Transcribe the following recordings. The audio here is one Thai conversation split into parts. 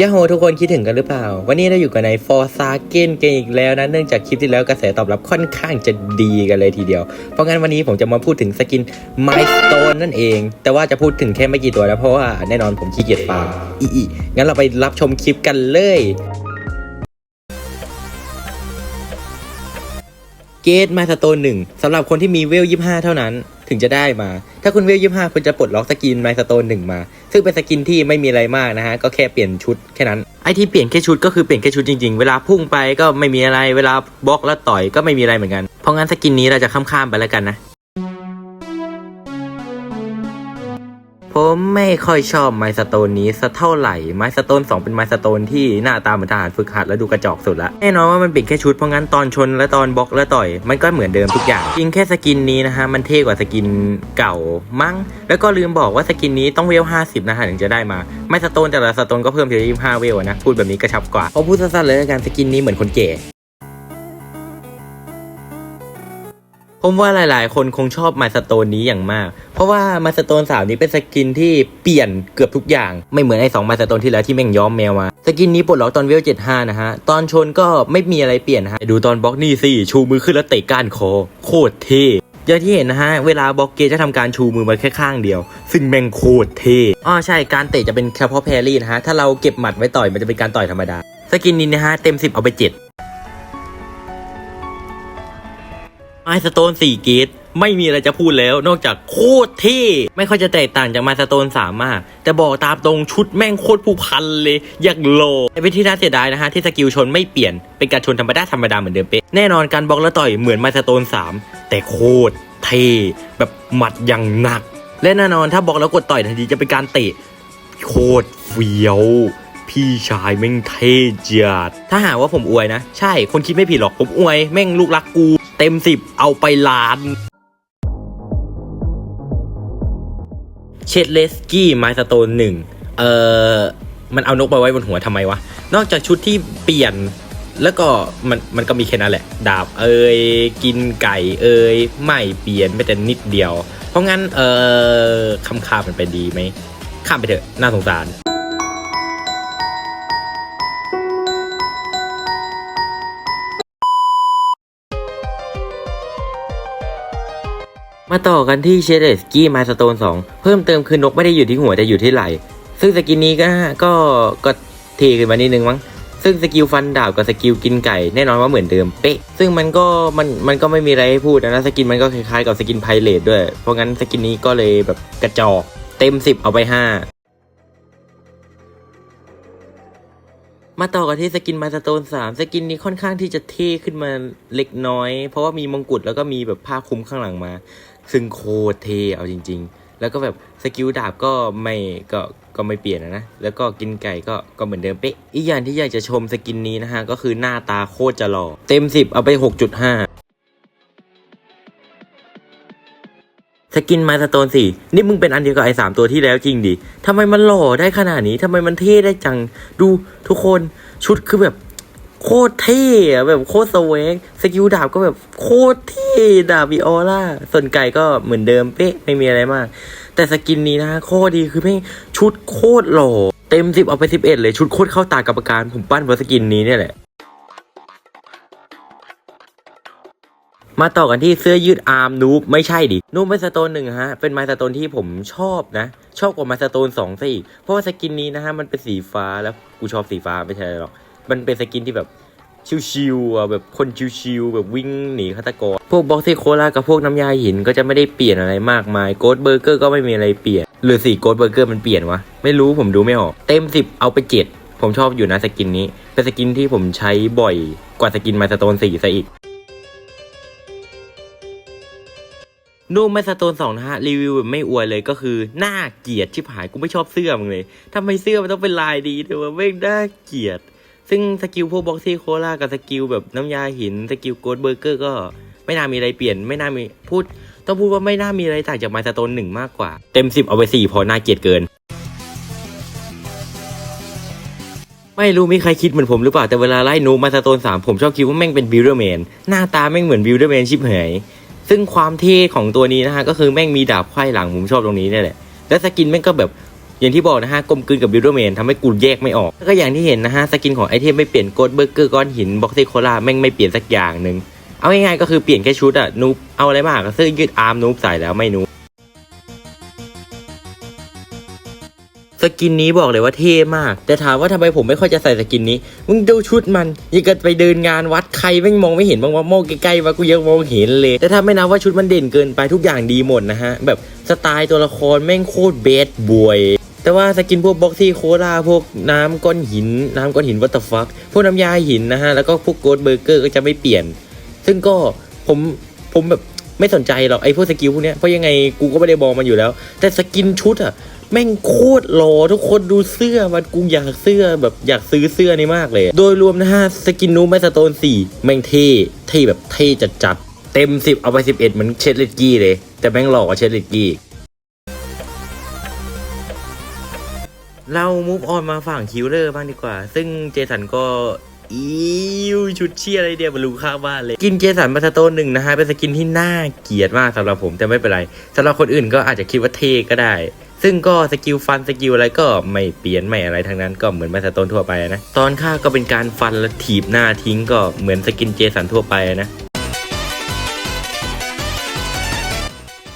ยาโฮทุกคนคิดถึงกันหรือเปล่า วันนี้เราอยู่กันใน f o r s a k e n กันอีกแล้วนะเนื่องจากคลิปที่แล้วกระแสตอบรับค่อนข้างจะดีกันเลยทีเดียว เพราะงั้นวันนี้ผมจะมาพูดถึงสกิน Milestone นั่นเอง แต่ว่าจะพูดถึงแค่ไม่กี่ตัวนะเพราะว่าแน่นอนผมขี้เกียจฟาร์มอีอีงั้นเราไปรับชมคลิปกันเลยเกตมาสโตนหนึ่งสำหรับคนที่มีเวลยี่ห้าเท่านั้น ถึงจะได้มา ถ้าคุณเวลยี่ห้าคุณจะปลดล็อกสกินไมสโตนหนึ่งมา ซึ่งเป็นสกินที่ไม่มีอะไรมากนะฮะ ก็แค่เปลี่ยนชุดแค่นั้น ไอที่เปลี่ยนแค่ชุดก็คือเปลี่ยนแค่ชุดจริงๆ เวลาพุ่งไปก็ไม่มีอะไร เวลาบล็อกแล้วต่อยก็ไม่มีอะไรเหมือนกัน เพราะงั้นสกินนี้เราจะข้ามๆไปแล้วกันนะ ผมไม่ค่อยชอบไมสโตนนี้สักเท่าไหร่ไมสโตน2 เป็นไมสโตนที่หน้าตาเหมือนทหารฝึกหัดแล้วดูกระจอกสุดละแน่นอนว่ามันเป็นแค่ชุดเพราะงั้นตอนชนและตอนบล็อกและต่อย มันก็เหมือนเดิมทุกอย่างจริงแค่สกินนี้นะฮะมันเท่กว่าสกินเก่ามั้งแล้วก็ลืมบอกว่าสกินนี้ต้องเวล 50 นะฮะถึงจะได้มาไมสโตนแต่ละสโตนก็เพิ่มเทีละ25 เวลนะพูดแบบนี้กระชับกว่าเพราะพูดสั้นๆเลยละกันสกินนี้เหมือนคนแก่ ผมว่าหลายๆ คนคงชอบมาสโตนนี้อย่างมาก เพราะว่ามาสโตนสามนี้เป็นสกินที่เปลี่ยนเกือบทุกอย่าง ไม่เหมือนไอ้สองมาสโตนที่แล้วที่แม่งย้อมแมวมาสกินนี้ปลดล็อกตอนเวลเจ็ดห้านะฮะ ตอนชนก็ไม่มีอะไรเปลี่ยนฮะ ดูตอนบล็อกนี่สิ ชูมือขึ้นแล้วเตะก้านคอ โคตรเท่อย่างที่เห็นนะฮะ เวลาบล็อกเกจะทำการชูมือมาแค่ข้างเดียว ซึ่งแม่งโคตรเท่อ๋อใช่การเตะจะเป็นเฉพาะแพรรี่นะฮะถ้าเราเก็บหมัดไว้ต่อยมันจะเป็นการต่อยธรรมดา สกินนี้นะฮะเต็ม 10 เอาไป 7 ไมสโตน4เกตไม่มีอะไรจะพูดแล้วนอกจากโคตรเท่ไม่ค่อยจะแตกต่างจากไมสโตน3มาก แต่บอกตามตรงชุดแม่งโคตรผู้พันเลย อยากโลแต่เป็นที่น่าเสียดายนะฮะ ที่สกิลชนไม่เปลี่ยน เป็นการชนธรรมดาธรรมดาเหมือนเดิมเป๊ะแน่นอนการบล็อกและต่อยเหมือนไมสโตน 3 แต่โคตรเท่แบบหมัดอย่างหนัก และแน่นอนถ้าบล็อกแล้วกดต่อยทันทีจะเป็นการเตะโคตรเฟี้ยว พี่ชายแม่งเท่จัดถ้าหากว่าผมอวยนะ ใช่คนคิดไม่ผิดหรอกผมอวย แม่งลูกรักกู เต็มสิบเอาไปล้านเชดเลสกี้ไมสโตนหนึ่งเอ่อมันเอานกไปไว้บนหัวทำไมวะ นอกจากชุดที่เปลี่ยนแล้วก็มันมันก็มีแค่นั้นแหละ ดาบเอ่ยกินไก่เอ่ยไม่เปลี่ยนไม่แต่นิดเดียว เพราะงั้นเอ่อคำคามันไปดีไหมข้ามไปเถอะน่าสงสาร มาต่อกันที่เชดสกี้มาสโตน2 เพิ่มเติมคือนกไม่ได้อยู่ที่หัวแต่อยู่ที่ไหล่ซึ่งสกินนี้ก็ก็ก็เทขึ้นมานิดนึงมั้งซึ่งสกิลฟันดาบกับสกิลกินไก่แน่นอนว่าเหมือนเดิมเป๊ะ ซึ่งมันก็มันมันก็ไม่มีอะไรให้พูดนะสกินมันก็คล้ายๆกับสกินไพเรตด้วย เพราะงั้นสกินนี้ก็เลยแบบกระจอกเต็ม 10 เอาไป 5 มาต่อกันที่สกินมาสโตน3 สกินนี้ค่อนข้างที่จะเท่ขึ้นมาเล็กน้อย เพราะว่ามีมงกุฎแล้วก็มีแบบผ้าคลุมข้างหลังมา ซึ่งโคตรเทเอาจริง ๆ แล้วก็แบบสกิลดาบก็ไม่ก็ก็ไม่เปลี่ยนนะนะ แล้วก็กินไก่ก็ก็เหมือนเดิมเป๊ะ อีกอย่างที่อยากจะชมสกินนี้นะฮะ ก็คือหน้าตาโคตรจะหล่อ เต็ม 10 เอาไป 6.5สกินมาสโตนสี่นี่มึงเป็นอันเดียวกับไอ้สามตัวที่แล้วจริงดิทำไมมันหล่อได้ขนาดนี้ทำไมมันเท่ได้จัง ดูทุกคนชุดคือแบบ โคตรเท่แบบโคตรสวงสกิลดาบก็แบบโคตรเท่ดาบวิออร่าส่วนไก่ก็เหมือนเดิมเป๊ะไม่มีอะไรมาก แต่สกินนี้นะโคตรดีคือแม่ชุดโคตรหล่อเต็มสิบเอาไปสิบเอ็ดเลยชุดโคตรเข้าตากรรมการผมปั้นเพราะสกินนี้เนี่ยแหละ มาต่อกันที่เสื้อยืดอาร์มนูบไม่ใช่ดิ นูบเป็นสโตนหนึ่งฮะ เป็นไมสโตนที่ผมชอบนะ ชอบกว่าไมสโตนสองซะอีกเพราะว่าสกินนี้นะฮะมันเป็นสีฟ้าแล้วกูชอบสีฟ้าไม่ใช่หรอก มันเป็นสกินที่แบบชิวๆอะแบบคนชิวๆแบบวิ่งหนีฆาตกร พวกบ็อกซี่โคลากับพวกน้ำยาหินก็จะไม่ได้เปลี่ยนอะไรมากมายโกดเบอร์เกอร์ก็ไม่มีอะไรเปลี่ยน หรือสีโกดเบอร์เกอร์มันเปลี่ยนวะ ไม่รู้ผมดูไม่ออก เต็มสิบเอาไปเจ็ดผมชอบอยู่นะสกินนี้ เป็นสกินที่ผมใช้บ่อยกว่าสกินไมสโตนสี่ซะอีกนูมไมสโตนสองนะฮะ รีวิวแบบไม่อวยเลยก็คือหน่าเกียดชิบหายกูไม่ชอบเสื้อมึงเลยทำไมเสื้อมันต้องเป็นลายดีแต่ว่าไม่น่าเกียด ซึ่งสกิลพวกบ็อกซี่โคลากับสกิลแบบน้ำยาหินสกิลโกดเบอร์เกอร์ก็ไม่น่ามีอะไรเปลี่ยน ไม่น่ามีพูด ต้องพูดว่าไม่น่ามีอะไรต่างจากไมสโตนหนึ่งมากกว่า เต็มสิบเอาไปสี่พอน่าเกลียดเกิน ไม่รู้มีใครคิดเหมือนผมหรือเปล่า แต่เวลาไล่นูมาสโตนสามผมชอบคิดว่าแม่งเป็นบิลเดอร์แมนหน้าตาแม่งเหมือนบิลเดอร์แมนชิบหายซึ่งความเท่ของตัวนี้นะฮะก็คือแม่งมีดาบไขว้หลังผมชอบตรงนี้เนี่ยแหละแล้วสกินแม่งก็แบบ อย่างที่บอกนะฮะกลมกลืนกับบิลดเมนทำให้กูแยกไม่ออกแล้วก็อย่างที่เห็นนะฮะสกินของไอเทมไม่เปลี่ยนโกดเบอร์เกอร์ก้อนหินบ็อกซี่โคลาแม่งไม่เปลี่ยนสักอย่างหนึ่งเอาง่ายๆก็คือเปลี่ยนแค่ชุดอะนูบเอาอะไรมาหาก็เสื้อยืดอาร์มนูบใส่แล้วไม่นูบสกินนี้บอกเลยว่าเท่มาก แต่ถามว่าทำไมผมไม่ค่อยจะใส่สกินนี้ มึงดูชุดมันยังกับไปเดินงานวัดใครแม่งมองไม่เห็นบ้างว่ามองใกล้ๆมากูยังมองเห็นเลย แต่ถ้าไม่นับว่าชุดมันเด่นเกินไปทุกอย่างดีหมดนะฮะ แบบสไตล์ตัวละครแม่งโคตรเบสบวย แต่ว่าสกินพวกบ็อกซี่โคลาพวกน้ำก้อนหิน น้ำก้อนหินวัตฟักพวกน้ำยาหินนะฮะ แล้วก็พวกโกดเบอร์เกอร์ก็จะไม่เปลี่ยน ซึ่งก็ผมผมแบบไม่สนใจหรอกไอ้พวกสกิลพวกเนี้ยเพราะยังไงกูก็ไม่ได้มองมันอยู่แล้ว แต่สกินชุดอะแม่งโคตรหล่อทุกคนดูเสื้อมันกูอยากเสื้อแบบอยากซื้อเสื้อนี้มากเลย โดยรวมนะฮะสกินนูแมสโตนสี่แม่งเท่เท่แบบเท่จัดจัดเต็มสิบเอาไปสิบเอ็ดเหมือนเชดเลตกี้เลย แต่แม่งหล่อกว่าเชดเลตกี้ เรามูฟออนมาฝั่งคิวเลอร์บ้างดีกว่า ซึ่งเจสันก็อิวชุดเชียอะไรเดียวบรรลุข้างบ้านเลย กินเจสันมาสโตนหนึ่งนะฮะ เป็นสกินที่น่าเกลียดมากสำหรับผมแต่ไม่เป็นไรสำหรับคนอื่นก็อาจจะคิดว่าเทก็ได้ ซึ่งก็สกิลฟันสกิลอะไรก็ไม่เปลี่ยนไม่อะไรทั้งนั้นก็เหมือนมาสโตนทั่วไปนะ ตอนฆ่าก็เป็นการฟันแล้วถีบหน้าทิ้งก็เหมือนสกินเจสันทั่วไปนะ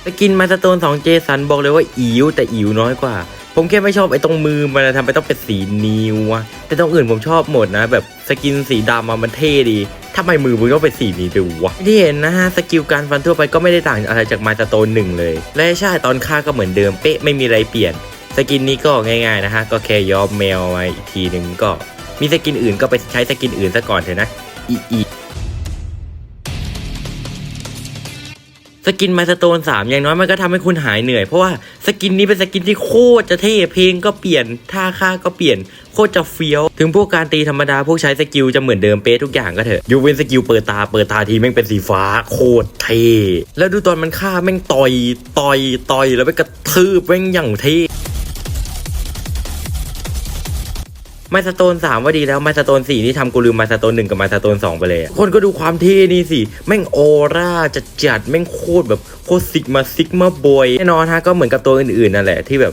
สกินมาสโตน2เจสันบอกเลยว่าอิวแต่อิวน้อยกว่า ผมแค่ไม่ชอบไอ้ตรงมือมันทำไปต้องเป็นสีนิวอะแต่ตรงอื่นผมชอบหมดนะ แบบสกินสีดำมันเท่ดีทำไมมือมึงต้องเป็นสีนี้ด้วยวะที่เห็นนะฮะสกิลการฟันทั่วไปก็ไม่ได้ต่างอะไรจากมาสโตนหนึ่งเลย และใช่ตอนฆ่าก็เหมือนเดิมเป๊ะไม่มีอะไรเปลี่ยน สกินนี้ก็ง่ายๆนะฮะก็แค่ย้อมแมวมาอีกทีหนึ่งก็ มีสกินอื่นก็ไปใช้สกินอื่นซะก่อนเถอะนะอีอี สกินมาสโตนสามอย่างน้อยมันก็ทำให้คุณหายเหนื่อย เพราะว่าสกินนี้เป็นสกินที่โคตรจะเท่เพลงก็เปลี่ยนท่าค่าก็เปลี่ยนโคตรจะเฟี้ยว ถึงพวกการตีธรรมดาพวกใช้สกิลจะเหมือนเดิมเป๊ะทุกอย่างก็เถอะยูเว้นสกิลเปิดตาเปิดตาทีแม่งเป็นสีฟ้าโคตรเท่แล้วดูตอนมันฆ่าแม่งต่อยต่อยต่อยแล้วไปกระทืบแม่งอย่างเท่ มาสโตนสามว่าดีแล้วมาสโตนสี่นี่ทำกูลืมมาสโตนหนึ่งกับมาสโตนสองไปเลยคนก็ดูความเท่นี่สิ แม่งออร่าจัดจัดแม่งโคตรแบบโคตรซิกมาซิกมาบอยแน่นอนฮะก็เหมือนกับตัวอื่นๆนั่นแหละที่แบบ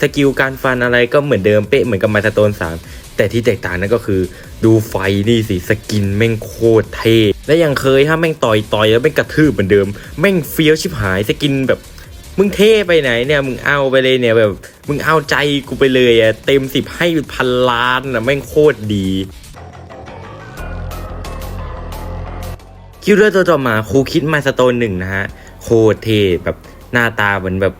สกิลการฟันอะไรก็เหมือนเดิมเป๊ะเหมือนกับมาสโตนสามแต่ที่แตกต่างนั่นก็คือดูไฟนี่สิสกินแม่งโคตรเท่และยังเคยถ้าแม่งต่อยต่อยแล้วแม่งกระทืบเหมือนเดิม แม่งเฟี้ยวชิบหายสกินแบบมึงเท่ไปไหนเนี่ยมึงเอาไปเลยเนี่ยแบบ มึงเอาใจกูไปเลยอะเต็มสิบให้พันล้านอะแม่งโคตรดีคิวเลอร์ตัวต่อมาครูคิดมาสโตนหนึ่งนะฮะ โคตรเท่แบบหน้าตาเหมือนแบบ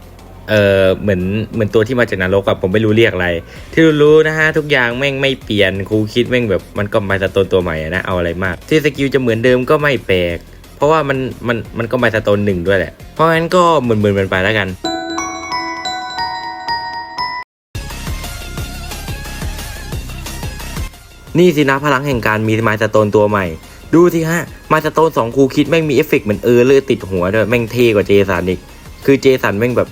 เออเหมือนเหมือนตัวที่มาจากนรกอะผมไม่รู้เรียกอะไร ที่รู้ๆนะฮะทุกอย่างแม่งไม่เปลี่ยนครูคิดแม่งแบบมันก็มาสโตนตัวใหม่นะเอาอะไรมาก ที่สกิลจะเหมือนเดิมก็ไม่แปลก เพราะว่ามันมันมันก็มาสโตนหนึ่งด้วยแหละ เพราะงั้นก็เหมือนเหมือนไปแล้วกัน นี่สินะพลังแห่งการมีมาสโตนตัวใหม่ ดูสิฮะมาสโตนสองคูคิดแม่งมีเอฟเฟกต์เหมือนเออเลอติดหัวด้วยแม่งเท่กว่าเจสันอีกคือเจสันแม่งแบบ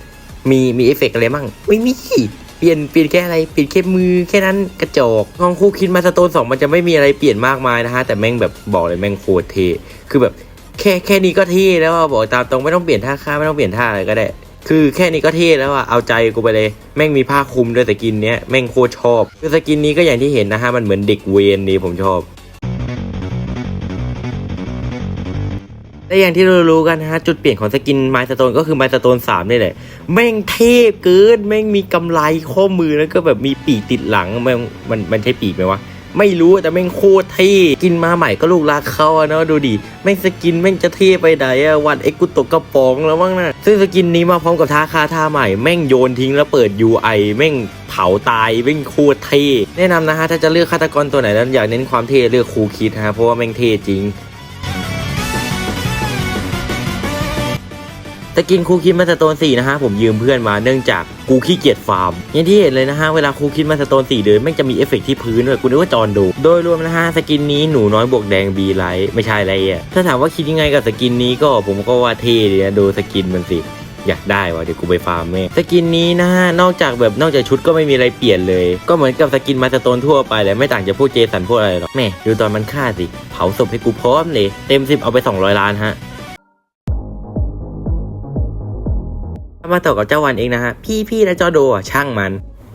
มีมีเอฟเฟกต์อะไรมั่งไม่มีเปลี่ยนเปลี่ยนแค่อะไรเปลี่ยนแค่มือแค่นั้นกระจกของครูคิดมาสโตนสองมันจะไม่มีอะไรเปลี่ยนมากมายนะฮะแต่แม่งแบบบอกเลยแม่งโคตรเทคือแบบแค่แค่นี้ก็เท่แล้วบอกตามตรงไม่ต้องเปลี่ยนท่าค่าไม่ต้องเปลี่ยนท่าอะไรก็ได้ คือแค่นี้ก็เท่แล้วอะเอาใจกูไปเลย แม่งมีผ้าคลุมด้วยสกินเนี้ยแม่งโคตรชอบคือสกินนี้ก็อย่างที่เห็นนะฮะมันเหมือนเด็กเวนนี่ผมชอบและอย่างที่เรารู้กันนะฮะจุดเปลี่ยนของสกินไมสโตนก็คือไมสโตนสามนี่แหละแม่งเท่เกินแม่งมีกำไรข้อมือแล้วก็แบบมีปีติดหลังแม่งมันมันใช่ปีกไหมวะ ไม่รู้แต่แม่งโคตรเท่กินมาใหม่ก็ลูกรักเขาอะเนาะดูดิแม่งสกินแม่งจะเท่ไปไหนอะวันเอ็กกูตกกระป๋องแล้วมั้งนะซึ่งสกินนี้มาพร้อมกับท่าคาท่าใหม่แม่งโยนทิ้งแล้วเปิด UI แม่งเผาตายแม่งโคตรเท่แนะนำนะฮะถ้าจะเลือกฆาตกรตัวไหนแล้วอยากเน้นความเท่เลือกครูคิดฮะเพราะว่าแม่งเท่จริง แต่กินคูคิดมาสโตนสี่นะฮะผมยืมเพื่อนมาเนื่องจากกูขี้เกียจฟาร์มอย่างที่เห็นเลยนะฮะเวลาคูคิดมาสโตนสี่เดินแม่งจะมีเอฟเฟกต์ที่พื้นด้วยกูนึกว่าจอนดู โดยรวมนะฮะสกินนี้หนูน้อยบวกแดงบีไลท์ไม่ใช่อะไรอะถ้าถามว่าคิดยังไงกับสกินนี้ก็ผมก็ว่าเท่ดีนะดูสกินมันสิอยากได้วะเดี๋ยวกูไปฟาร์มแม่สกินนี้นะฮะนอกจากแบบนอกจากชุดก็ไม่มีอะไรเปลี่ยนเลย ก็เหมือนกับสกินมาสโตนทั่วไปแหละไม่ต่างจากพวกเจสันพวกอะไรหรอกแม่ดูตอนมันฆ่าสิเผาศพให้กูพร้อมเลย เต็มสิบเอาไป 200 ล้านฮะ มาต่อกับเจ้าวันเองนะฮะ พี่พี่และจอโดช่างมัน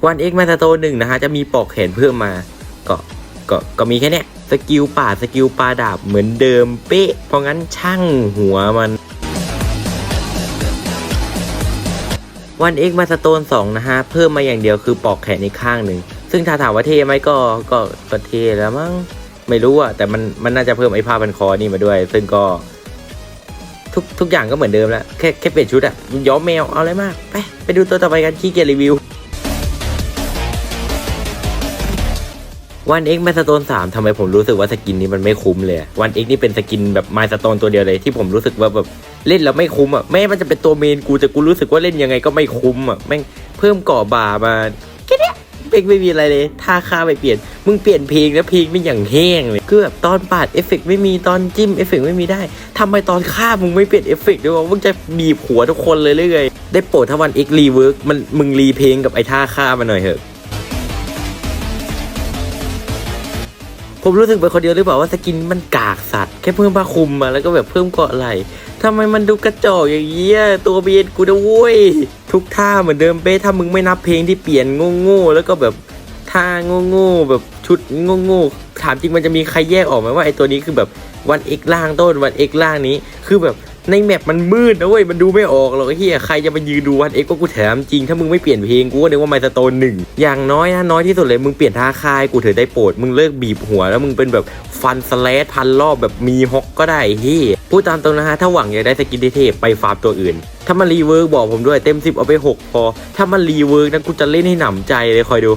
วันเอกมาสโตหนึ่งนะฮะ จะมีปอกแขนเพิ่มมา ก็ก็ก็มีแค่เนี้ยสกิลป่าสกิลปลาดาบเหมือนเดิมเป๊ะ เพราะงั้นช่างหัวมันวันเอกมาสโตนสองนะฮะ เพิ่มมาอย่างเดียวคือปอกแขนอีกข้างหนึ่ง ซึ่งถ้าถามว่าเทไหมก็ก็ก็เทแล้วมั้งไม่รู้อะแต่มันมันน่าจะเพิ่มไอ้ผ้าพันคอนี่มาด้วย ซึ่งก็ ทุกทุกอย่างก็เหมือนเดิมแล้วแค่แค่เปลี่ยนชุดอะย้อมแมวเอาอะไรมาก ไปไปดูตัวต่อไปกันขี้เกียจรีวิววันเอ็กมาสโตนสามทำไมผมรู้สึกว่าสกินนี้มันไม่คุ้มเลยวันเอ็กนี่เป็นสกินแบบมาสโตนตัวเดียวเลยที่ผมรู้สึกว่าแบบเล่นแล้วไม่คุ้มอะแม้มันจะเป็นตัวเมนกูแต่กูรู้สึกว่าเล่นยังไงก็ไม่คุ้มอะแม่งเพิ่มกาะบ่ามา เนี้ยเพลงไม่มีอะไรเลยท่าค่าไปเปลี่ยน มึงเปลี่ยนเพลงแล้วเพลงไม่อย่างแห้งเลยคือแบบตอนปาดเอฟเฟกต์ไม่มีตอนจิ้มเอฟเฟกต์ไม่มีได้ทำไมตอนฆ่ามึงไม่เปลี่ยนเอฟเฟกต์ด้วยวะมึงจะบีบหัวทุกคนเลยเลยได้โปรดถ้าวันเอ็กรีเวิร์กมันมึงรีเพลงกับไอ้ท่าฆ่ามาหน่อยเถอะผมรู้สึกเป็นคนเดียวหรือเปล่าว่าสกินมันกากสัตว์ แค่เพิ่มผ้าคลุมมาแล้วก็แบบเพิ่มเกาะไหล ทำไมมันดูกระจอกอย่างเงี้ยตัวเบียนกูนะเว้ยทุกท่าเหมือนเดิมเป๊ะถ้ามึงไม่นับเพลงที่เปลี่ยนโง่ๆแล้วก็แบบท่าโง่ๆแบบชุดโง่ๆถามจริงมันจะมีใครแยกออกไหมว่าไอ้ตัวนี้คือแบบวันเอกล่างต้นวันเอกล่างนี้คือแบบ ในแมปมันมืดนะเว้ยมันดูไม่ออกหรอกไอ้เฮียใครจะมายืนดูวันเอกก็กูแถมจริงถ้ามึงไม่เปลี่ยนเพลงกูก็นึกว่าไมสโตนหนึ่งอย่างน้อยนะน้อยที่สุดเลยมึงเปลี่ยนท่าคายกูเถอะได้โปรดมึงเลิกบีบหัวแล้วมึงเป็นแบบฟันสแลดพันรอบแบบมีฮอกก็ได้เฮียพูดตามตรงนะฮะถ้าหวังอยากได้สกินเท่ๆไปฟาร์มตัวอื่น ถ้ามันรีเวิร์กบอกผมด้วยเต็มสิบเอาไปหกพอ ถ้ามันรีเวิร์กนะกูจะเล่นให้หนำใจเลยคอยดู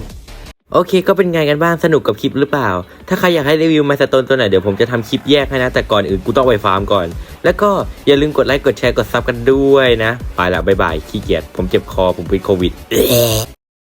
โอเคก็เป็นไงกันบ้างสนุกกับคลิปหรือเปล่า ถ้าใครอยากให้รีวิวมาสโตนตัวไหนเดี๋ยวผมจะทำคลิปแยกให้นะ แต่ก่อนอื่นกูต้องไปฟาร์มก่อน แล้วก็อย่าลืมกดไลค์กดแชร์กดซับกันด้วยนะ ไปละบายบายขี้เกียจผมเจ็บคอผมเป็นโควิด